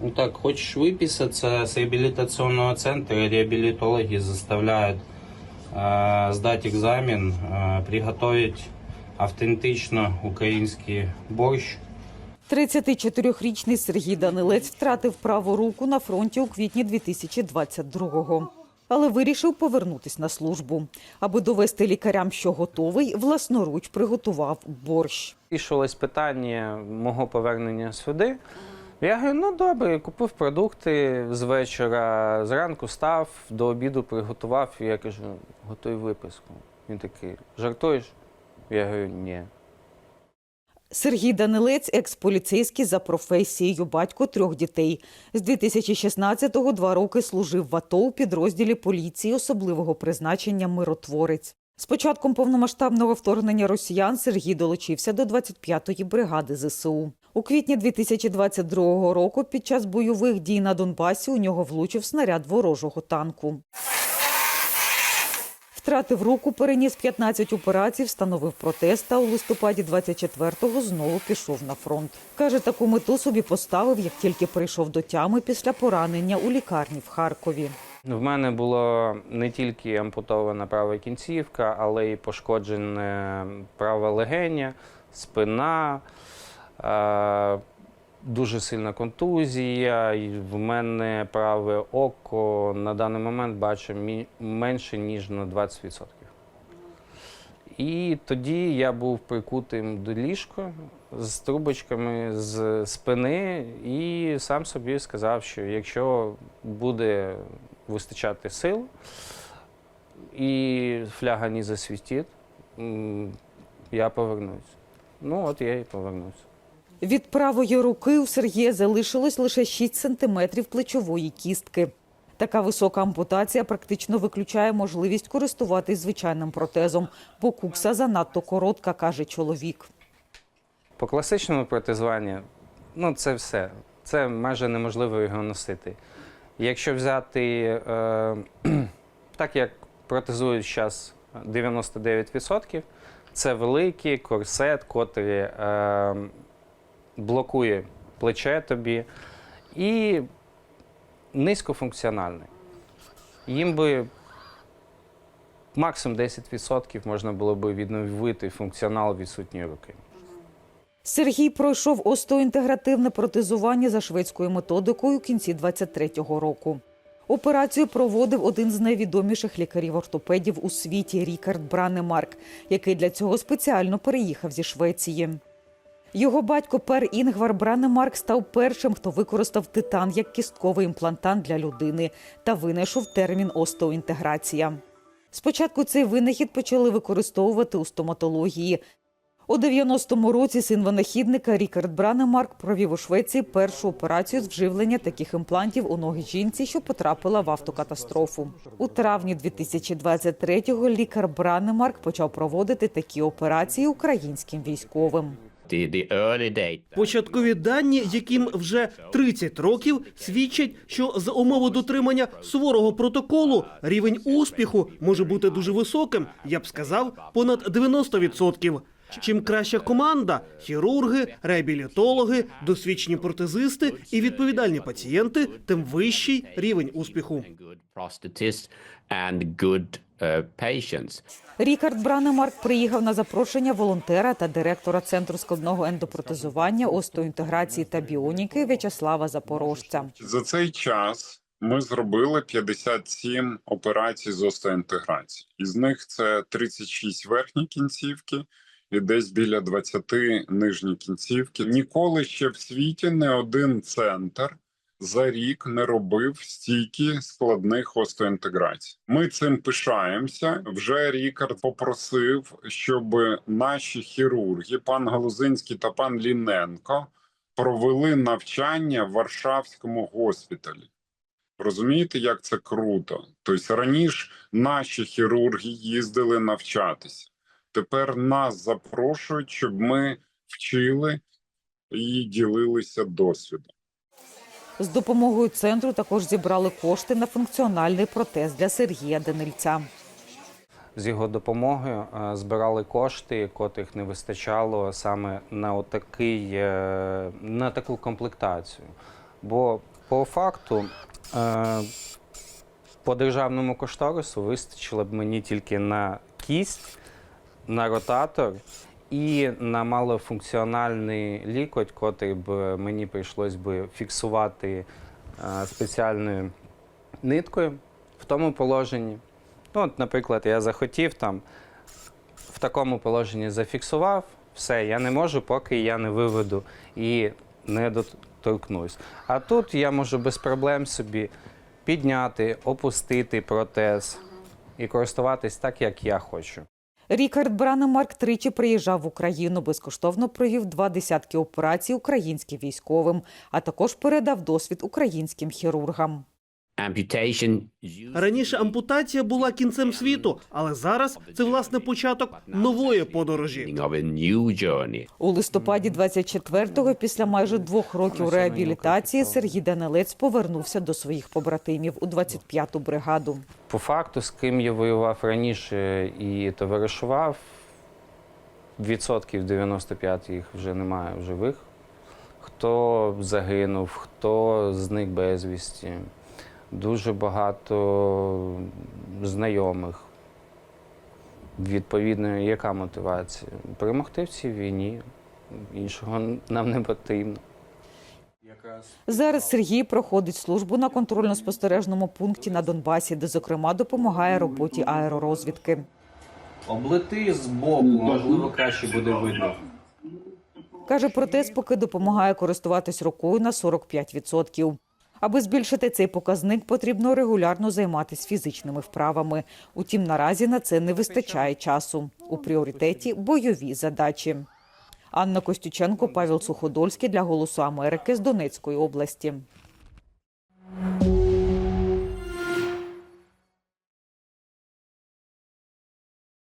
Ну так, хочешь выписаться с реабилитационного центра, реабилитологи заставляют э, сдать экзамен, э, приготовить автентично український борщ. 34-річний Сергій Данилець втратив праву руку на фронті у квітні 2022-го. Але вирішив повернутись на службу. Аби довести лікарям, що готовий, власноруч приготував борщ. Вирішилось питання мого повернення сюди. Я говорю, ну добре, купив продукти з вечора, зранку став, до обіду приготував, і я кажу, готуй виписку. Він такий, жартуєш? Я говорю, ні. Сергій Данилець – експоліцейський за професією, батько трьох дітей. З 2016-го два роки служив в АТО у підрозділі поліції особливого призначення «Миротворець». З початком повномасштабного вторгнення росіян Сергій долучився до 25-ї бригади ЗСУ. У квітні 2022 року під час бойових дій на Донбасі у нього влучив снаряд ворожого танку. Втратив руку, переніс 15 операцій, встановив протез та у листопаді 24-го знову пішов на фронт. Каже, таку мету собі поставив, як тільки прийшов до тями після поранення у лікарні в Харкові. В мене було не тільки ампутована права кінцівка, але й пошкоджене праве легеня, спина, дуже сильна контузія. і В мене праве око на даний момент мі- менше, ніж на 20%. І тоді я був прикутим до ліжка з трубочками з спини, і сам собі сказав, що якщо буде вистачати сил, і фляга не засвітить, я повернусь. Ну, от я і повернусь. Від правої руки у Сергія залишилось лише 6 сантиметрів плечової кістки. Така висока ампутація практично виключає можливість користуватись звичайним протезом, бо кукса занадто коротка, каже чоловік. По класичному протезуванню, ну це все. Це майже неможливо його носити. Якщо взяти е, так, як протезують зараз 99%, це великий корсет, котрий е, блокує плече тобі і низькофункціональний. Їм би максимум 10% можна було би відновити функціонал відсутньої руки. Сергій пройшов остеоінтегративне протезування за шведською методикою в кінці 23-го року. Операцію проводив один з найвідоміших лікарів-ортопедів у світі Рікард Бранемарк, який для цього спеціально переїхав зі Швеції. Його батько Пер Інгвар Бранемарк став першим, хто використав титан як кістковий імплантант для людини та винайшов термін остеоінтеграція. Спочатку цей винахід почали використовувати у стоматології. У 90-му році син винахідника Рікард Бранемарк провів у Швеції першу операцію з вживлення таких імплантів у ноги жінці, що потрапила в автокатастрофу. У травні 2023-го лікар Бранемарк почав проводити такі операції українським військовим. Початкові дані, яким вже 30 років, свідчать, що за умови дотримання суворого протоколу рівень успіху може бути дуже високим. Я б сказав, понад 90%. Чим краща команда хірурги, реабілітологи, досвідчені протезисти і відповідальні пацієнти, тим вищий рівень успіху. Patients. Рікард Бранемарк приїхав на запрошення волонтера та директора центру складного ендопротезування, остеоінтеграції та біоніки В'ячеслава Запорожця. За цей час ми зробили 57 операцій з остеоінтеграції. Із них це 36 верхні кінцівки і десь біля 20 нижні кінцівки. Ніколи ще в світі не один центр за рік не робив стільки складних остеоінтеграцій. Ми цим пишаємося. Вже Рікард попросив, щоб наші хірурги, пан Галузинський та пан Ліненко, провели навчання в Варшавському госпіталі. Розумієте, як це круто? Тобто раніше наші хірурги їздили навчатися. Тепер нас запрошують, щоб ми вчили і ділилися досвідом. З допомогою центру також зібрали кошти на функціональний протез для Сергія Данильця. З його допомогою е, збирали кошти, котрих не вистачало саме на отакий, е, на таку комплектацію. Бо по факту е, по державному кошторису вистачило б мені тільки на кість, на ротатор і на малофункціональний лікоть, котрий б мені прийшлось би фіксувати е, спеціальною ниткою в тому положенні. Ну, от, наприклад, я захотів там в такому положенні зафіксував, все, я не можу, поки я не виведу і не доторкнусь. А тут я можу без проблем собі підняти, опустити протез і користуватись так, як я хочу. Рікард Бранемарк тричі приїжджав в Україну, безкоштовно провів два десятки операцій українським військовим, а також передав досвід українським хірургам. Раніше ампутація була кінцем світу, але зараз це власне початок нової подорожі. У листопаді 24-го, після майже двох років реабілітації, Сергій Данилець повернувся до своїх побратимів у 25-ту бригаду. По факту, з ким я воював раніше і товаришував, відсотків 95 їх вже немає в живих. Хто загинув, хто зник безвісті. Дуже багато знайомих. Відповідно, яка мотивація? Перемогти в цій війні. Іншого нам не потрібно. Зараз Сергій проходить службу на контрольно-спостережному пункті на Донбасі, де, зокрема, допомагає роботі аеророзвідки. Облети з боку, можливо, краще буде видно. Каже, протез поки допомагає користуватись рукою на 45%. Аби збільшити цей показник, потрібно регулярно займатися фізичними вправами. Утім, наразі на це не вистачає часу. У пріоритеті бойові задачі. Анна Костюченко, Павел Суходольський для Голосу Америки з Донецької області.